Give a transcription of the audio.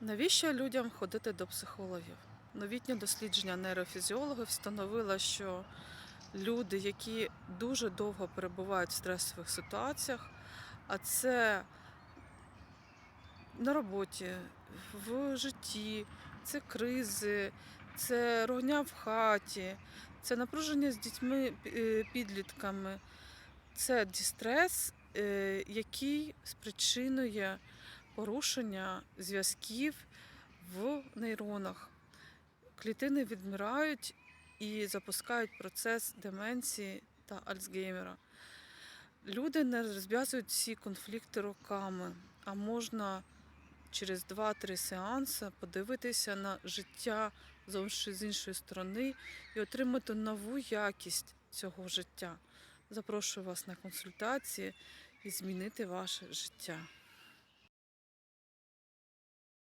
Навіщо людям ходити до психологів? Новітнє дослідження нейрофізіологів встановило, що люди, які дуже довго перебувають в стресових ситуаціях, а це на роботі, в житті, це кризи, це рогня в хаті, це напруження з дітьми, е, підлітками, це дістрес, е, який спричинує порушення зв'язків в нейронах. Клітини відмирають і запускають процес деменції та Альцгеймера. Люди не розв'язують ці конфлікти роками, а можна через 2-3 сеанси подивитися на життя з іншої сторони і отримати нову якість цього життя. Запрошую вас на консультації і змінити ваше життя.